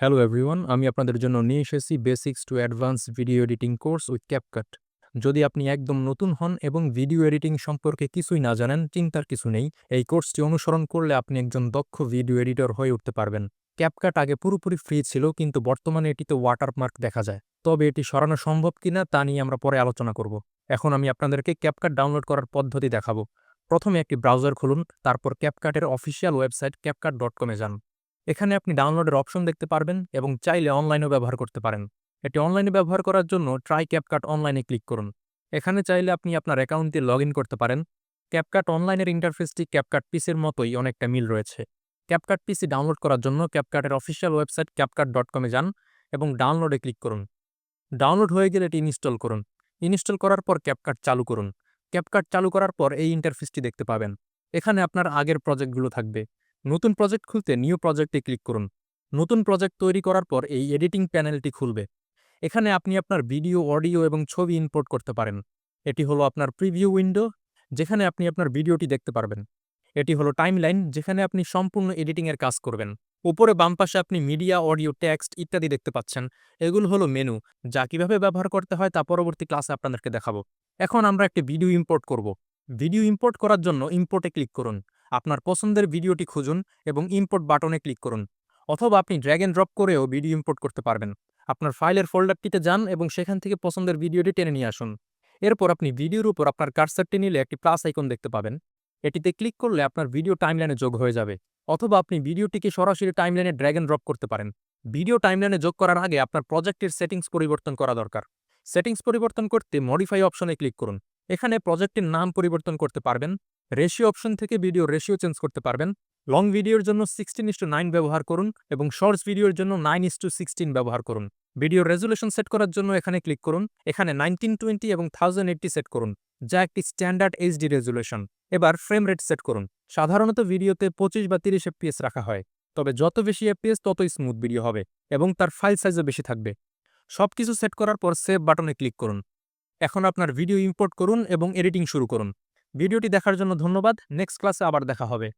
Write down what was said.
Hello everyone আমি আপনাদের জন্য নিয়ে এসেছি basics to advance video editing course with CapCut যদি আপনি একদম নতুন হন এবং ভিডিও এডিটিং সম্পর্কে কিছুই না জানেন, চিন্তার কিছু নেই। এই কোর্সটি অনুসরণ করলে আপনি একজন দক্ষ ভিডিও এডিটর হয়ে উঠতে পারবেন। ক্যাপকাট আগে পুরোপুরি ফ্রি ছিল, কিন্তু বর্তমানে এটিতে ওয়াটারমার্ক দেখা যায়। তবে এটি সরানো সম্ভব কিনা তা নিয়ে আমরা পরে আলোচনা করব। এখন আমি আপনাদেরকে ক্যাপকাট ডাউনলোড করার পদ্ধতি দেখাবো। প্রথমে একটি ব্রাউজার খুলুন, তারপর ক্যাপকাটের অফিসিয়াল ওয়েবসাইট ক্যাপকাট ডট কমে যান। এখানে আপনি ডাউনলোডের অপশন দেখতে পারবেন এবং চাইলে অনলাইনেও ব্যবহার করতে পারেন। এটি অনলাইনে ব্যবহার করার জন্য ট্রাই ক্যাপকাট অনলাইনে ক্লিক করুন। এখানে চাইলে আপনি আপনার অ্যাকাউন্ট লগ করতে পারেন। ক্যাপকাট অনলাইনের ইন্টারফেসটি ক্যাপকাট পিসের মতোই অনেকটা মিল রয়েছে। ক্যাপকাট পিসি ডাউনলোড করার জন্য ক্যাপকাটের অফিসিয়াল ওয়েবসাইট ক্যাপকাট ডট কমে যান এবং ডাউনলোডে ক্লিক করুন। ডাউনলোড হয়ে গেলে এটি ইনস্টল করুন। ইনস্টল করার পর ক্যাপকাট চালু করুন। ক্যাপকাট চালু করার পর এই ইন্টারফেসটি দেখতে পাবেন। এখানে আপনার আগের প্রজেক্টগুলো থাকবে। নতুন প্রজেক্ট খুলতে নিউ প্রজেক্টে ক্লিক করুন। নতুন প্রজেক্ট তৈরি করার পর এই এডিটিং প্যানেলটি খুলবে। এখানে আপনি আপনার ভিডিও, অডিও এবং ছবি ইম্পোর্ট করতে পারেন। এটি হলো আপনার প্রিভিউ উইন্ডো, যেখানে আপনি আপনার ভিডিওটি দেখতে পারবেন। এটি হলো টাইমলাইন, যেখানে আপনি সম্পূর্ণ এডিটিংয়ের কাজ করবেন। উপরে বাম পাশে আপনি মিডিয়া, অডিও, টেক্সট ইত্যাদি দেখতে পাচ্ছেন। এগুলো হলো মেনু। যা কীভাবে ব্যবহার করতে হয় তা পরবর্তী ক্লাসে আপনাদেরকে দেখাবো। এখন আমরা একটি ভিডিও ইম্পোর্ট করব। ভিডিও ইম্পোর্ট করার জন্য ইম্পোর্টে ক্লিক করুন। আপনার পছন্দের ভিডিওটি খুঁজুন এবং ইম্পোর্ট বাটনে ক্লিক করুন, অথবা আপনি ড্র্যাগ অ্যান্ড ড্রপ করেও ভিডিও ইম্পোর্ট করতে পারবেন। আপনার ফাইলের ফোল্ডারটিতে যান এবং সেখান থেকে পছন্দের ভিডিওটি টেনে নিয়ে আসুন। এরপর আপনি ভিডিওর উপর আপনার কার্সারটি নিলে একটি প্লাস আইকন দেখতে পাবেন। এটিতে ক্লিক করলে আপনার ভিডিও টাইমলাইনে যোগ হয়ে যাবে, অথবা আপনি ভিডিওটিকে সরাসরি টাইমলাইনে ড্র্যাগ অ্যান্ড ড্রপ করতে পারেন। ভিডিও টাইমলাইনে যোগ করার আগে আপনার প্রজেক্টের সেটিংস পরিবর্তন করা দরকার। সেটিংস পরিবর্তন করতে মডিফাই অপশনে ক্লিক করুন। এখানে প্রজেক্টের নাম পরিবর্তন করতে পারবেন। রেশিও অপশন থেকে ভিডিও রেশিও চেঞ্জ করতে পারবেন। লং ভিডিওর জন্য সিক্সটিন ইস টু নাইন ব্যবহার করুন এবং শর্টস ভিডিওর জন্য নাইন ইস টু সিক্সটিন ব্যবহার করুন। ভিডিও রেজুলেশন সেট করার জন্য এখানে ক্লিক করুন। এখানে নাইনটিন টোয়েন্টি এবং থাউজেন্ড এইটটি সেট করুন, যা একটি স্ট্যান্ডার্ড এইচডি রেজুলেশন এবার ফ্রেম রেট সেট করুন। সাধারণত ভিডিওতে পঁচিশ বা তিরিশ এফপিএস রাখা হয়, তবে যত বেশি এফপিএস ততই স্মুথ ভিডিও হবে এবং তার ফাইল সাইজও বেশি থাকবে। সব কিছু সেট করার পর সেভ বাটনে ক্লিক করুন। এখন আপনার ভিডিও ইম্পোর্ট করুন এবং এডিটিং শুরু করুন। ভিডিওটি দেখার জন্য ধন্যবাদ। নেক্সট ক্লাসে আবার দেখা হবে।